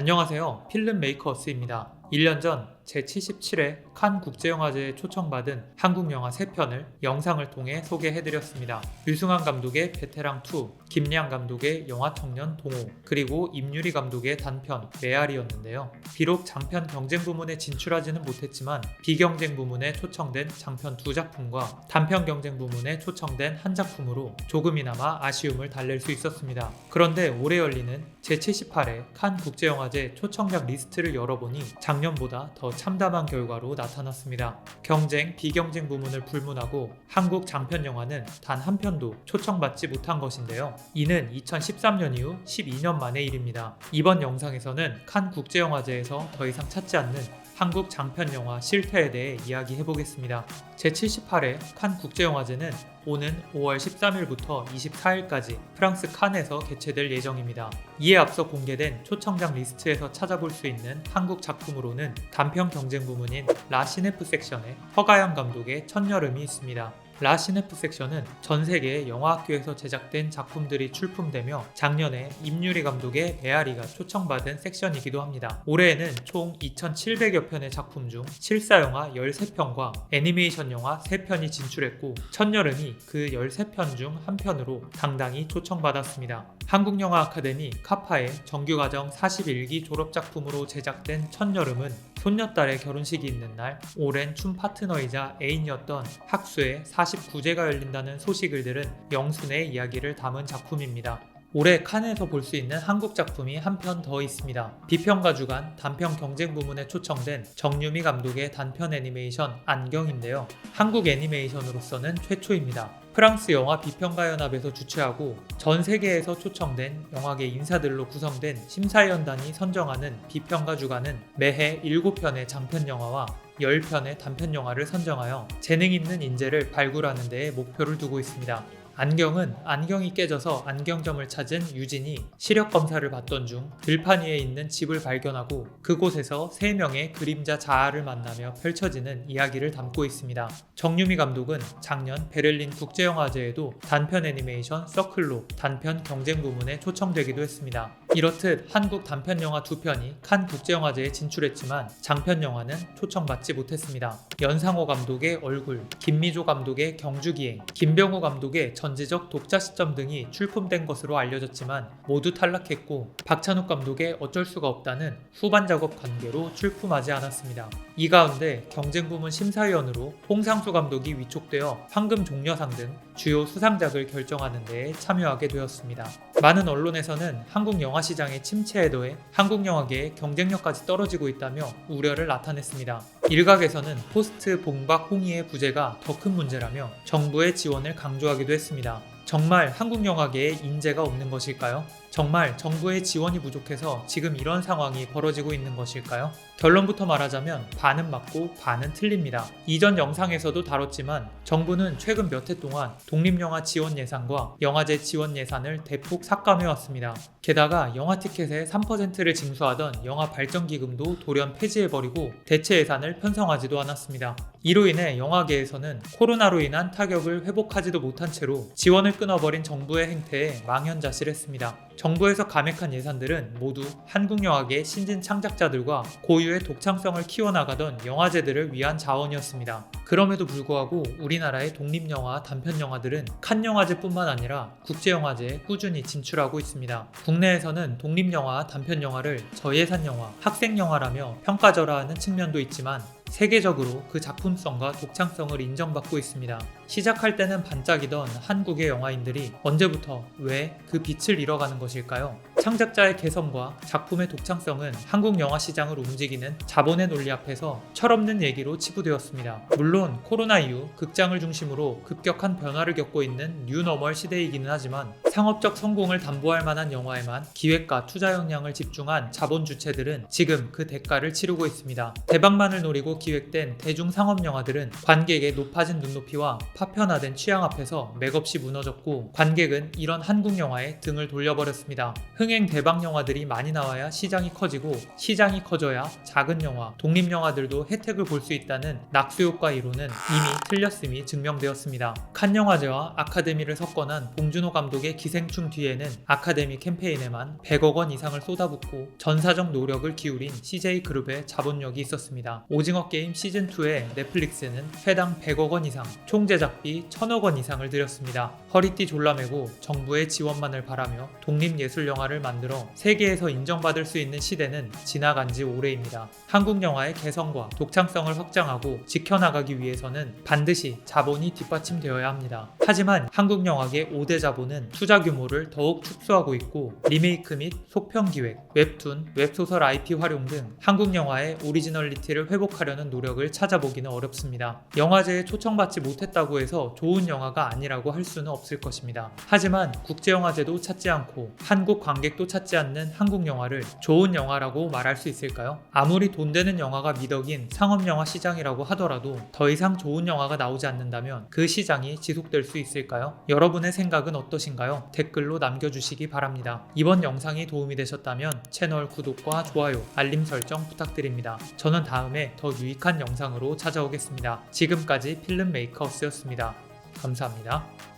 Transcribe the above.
안녕하세요. 필름 메이커스입니다. 1년 전 제77회 칸 국제영화제에 초청받은 한국 영화 3편을 영상을 통해 소개해드렸습니다. 류승환 감독의 베테랑2, 김양 감독의 영화청년 동호, 그리고 임유리 감독의 단편 메아리였는데요. 비록 장편 경쟁 부문에 진출하지는 못했지만 비경쟁 부문에 초청된 장편 두 작품과 단편 경쟁 부문에 초청된 한 작품으로 조금이나마 아쉬움을 달랠 수 있었습니다. 그런데 올해 열리는 제78회 칸 국제영화제 초청작 리스트를 열어보니 작년보다 더 참담한 결과로 나타났습니다. 경쟁, 비경쟁 부문을 불문하고 한국 장편 영화는 단 한 편도 초청받지 못한 것인데요. 이는 2013년 이후 12년 만의 일입니다. 이번 영상에서는 칸 국제영화제에서 더 이상 찾지 않는 한국 장편 영화 실태에 대해 이야기해 보겠습니다. 제78회 칸 국제영화제는 오는 5월 13일부터 24일까지 프랑스 칸에서 개최될 예정입니다. 이에 앞서 공개된 초청작 리스트에서 찾아볼 수 있는 한국 작품으로는 단편 경쟁 부문인 라시네프 섹션에 허가영 감독의 첫여름이 있습니다. 라시네프 섹션은 전 세계 영화학교에서 제작된 작품들이 출품되며 작년에 임유리 감독의 베아리가 초청받은 섹션이기도 합니다. 올해에는 총 2,700여 편의 작품 중 실사 영화 13편과 애니메이션 영화 3편이 진출했고 첫여름이 그 13편 중 한 편으로 당당히 초청받았습니다. 한국영화 아카데미 카파의 정규과정 41기 졸업작품으로 제작된 첫여름은 손녀딸의 결혼식이 있는 날 오랜 춤 파트너이자 애인이었던 학수의 49제가 열린다는 소식을 들은 영순의 이야기를 담은 작품입니다. 올해 칸에서 볼 수 있는 한국 작품이 한 편 더 있습니다. 비평가 주간 단편 경쟁 부문에 초청된 정유미 감독의 단편 애니메이션 안경인데요. 한국 애니메이션으로서는 최초입니다. 프랑스 영화 비평가 연합에서 주최하고 전 세계에서 초청된 영화계 인사들로 구성된 심사위원단이 선정하는 비평가 주간은 매해 7편의 장편 영화와 10편의 단편 영화를 선정하여 재능 있는 인재를 발굴하는 데에 목표를 두고 있습니다. 안경은 안경이 깨져서 안경점을 찾은 유진이 시력 검사를 받던 중 들판 위에 있는 집을 발견하고 그곳에서 세 명의 그림자 자아를 만나며 펼쳐지는 이야기를 담고 있습니다. 정유미 감독은 작년 베를린 국제영화제에도 단편 애니메이션 서클로 단편 경쟁 부문에 초청되기도 했습니다. 이렇듯 한국 단편 영화 두 편이 칸 국제영화제에 진출했지만 장편 영화는 초청받지 못했습니다. 연상호 감독의 얼굴, 김미조 감독의 경주기행, 김병호 감독의 전지적 독자 시점 등이 출품된 것으로 알려졌지만 모두 탈락했고 박찬욱 감독의 어쩔 수가 없다는 후반 작업 관계로 출품하지 않았습니다. 이 가운데 경쟁 부문 심사위원으로 홍상수 감독이 위촉되어 황금 종려상 등 주요 수상작을 결정하는 데에 참여하게 되었습니다. 많은 언론에서는 한국 영화 시장의 침체에 더해 한국 영화계의 경쟁력까지 떨어지고 있다며 우려를 나타냈습니다. 일각에서는 포스트 봉박 홍의의 부재가 더 큰 문제라며 정부의 지원을 강조하기도 했습니다. 정말 한국 영화계에 인재가 없는 것일까요? 정말 정부의 지원이 부족해서 지금 이런 상황이 벌어지고 있는 것일까요? 결론부터 말하자면 반은 맞고 반은 틀립니다. 이전 영상에서도 다뤘지만 정부는 최근 몇 해 동안 독립영화 지원 예산과 영화제 지원 예산을 대폭 삭감해 왔습니다. 게다가 영화 티켓의 3%를 징수하던 영화 발전기금도 돌연 폐지해버리고 대체 예산을 편성하지도 않았습니다. 이로 인해 영화계에서는 코로나로 인한 타격을 회복하지도 못한 채로 지원을 끊어버린 정부의 행태에 망연자실했습니다. 정부에서 감액한 예산들은 모두 한국 영화계 신진 창작자들과 고유의 독창성을 키워나가던 영화제들을 위한 자원이었습니다. 그럼에도 불구하고 우리나라의 독립영화, 단편영화들은 칸 영화제뿐만 아니라 국제영화제에 꾸준히 진출하고 있습니다. 국내에서는 독립영화, 단편영화를 저예산 영화, 학생영화라며 평가절하하는 측면도 있지만 세계적으로 그 작품성과 독창성을 인정받고 있습니다. 시작할 때는 반짝이던 한국의 영화인들이 언제부터 왜 그 빛을 잃어가는 것일까요? 창작자의 개성과 작품의 독창성은 한국 영화 시장을 움직이는 자본의 논리 앞에서 철없는 얘기로 치부되었습니다. 물론 코로나 이후 극장을 중심으로 급격한 변화를 겪고 있는 뉴너멀 시대이기는 하지만 상업적 성공을 담보할 만한 영화에만 기획과 투자 역량을 집중한 자본 주체들은 지금 그 대가를 치르고 있습니다. 대박만을 노리고 기획된 대중 상업 영화들은 관객의 높아진 눈높이와 파편화된 취향 앞에서 맥없이 무너졌고 관객은 이런 한국 영화에 등을 돌려버렸습니다. 흥 흥행 대박 영화들이 많이 나와야 시장이 커지고 시장이 커져야 작은 영화, 독립 영화들도 혜택을 볼 수 있다는 낙수효과 이론은 이미 틀렸음이 증명되었습니다. 칸 영화제와 아카데미를 석권한 봉준호 감독의 기생충 뒤에는 아카데미 캠페인에만 100억 원 이상을 쏟아붓고 전사적 노력을 기울인 CJ그룹의 자본력이 있었습니다. 오징어 게임 시즌2에 넷플릭스는 회당 100억 원 이상, 총 제작비 1000억 원 이상을 들였습니다. 허리띠 졸라매고 정부의 지원만을 바라며 독립예술 영화를 만들어 세계에서 인정받을 수 있는 시대는 지나간 지 오래입니다. 한국 영화의 개성과 독창성을 확장하고 지켜나가기 위해서는 반드시 자본이 뒷받침되어야 합니다. 하지만 한국 영화계 5대 자본은 투자 규모를 더욱 축소하고 있고 리메이크 및 속편 기획, 웹툰, 웹소설 IP 활용 등 한국 영화의 오리지널리티를 회복하려는 노력을 찾아보기는 어렵습니다. 영화제에 초청받지 못했다고 해서 좋은 영화가 아니라고 할 수는 없을 것입니다. 하지만 국제영화제도 찾지 않고 한국 관객도 찾지 않는 한국 영화를 좋은 영화라고 말할 수 있을까요? 아무리 돈 되는 영화가 미덕인 상업 영화 시장이라고 하더라도 더 이상 좋은 영화가 나오지 않는다면 그 시장이 지속될 수 있을까요? 여러분의 생각은 어떠신가요? 댓글로 남겨주시기 바랍니다. 이번 영상이 도움이 되셨다면 채널 구독과 좋아요, 알림 설정 부탁드립니다. 저는 다음에 더 유익한 영상으로 찾아오겠습니다. 지금까지 필름 메이커스였습니다. 감사합니다.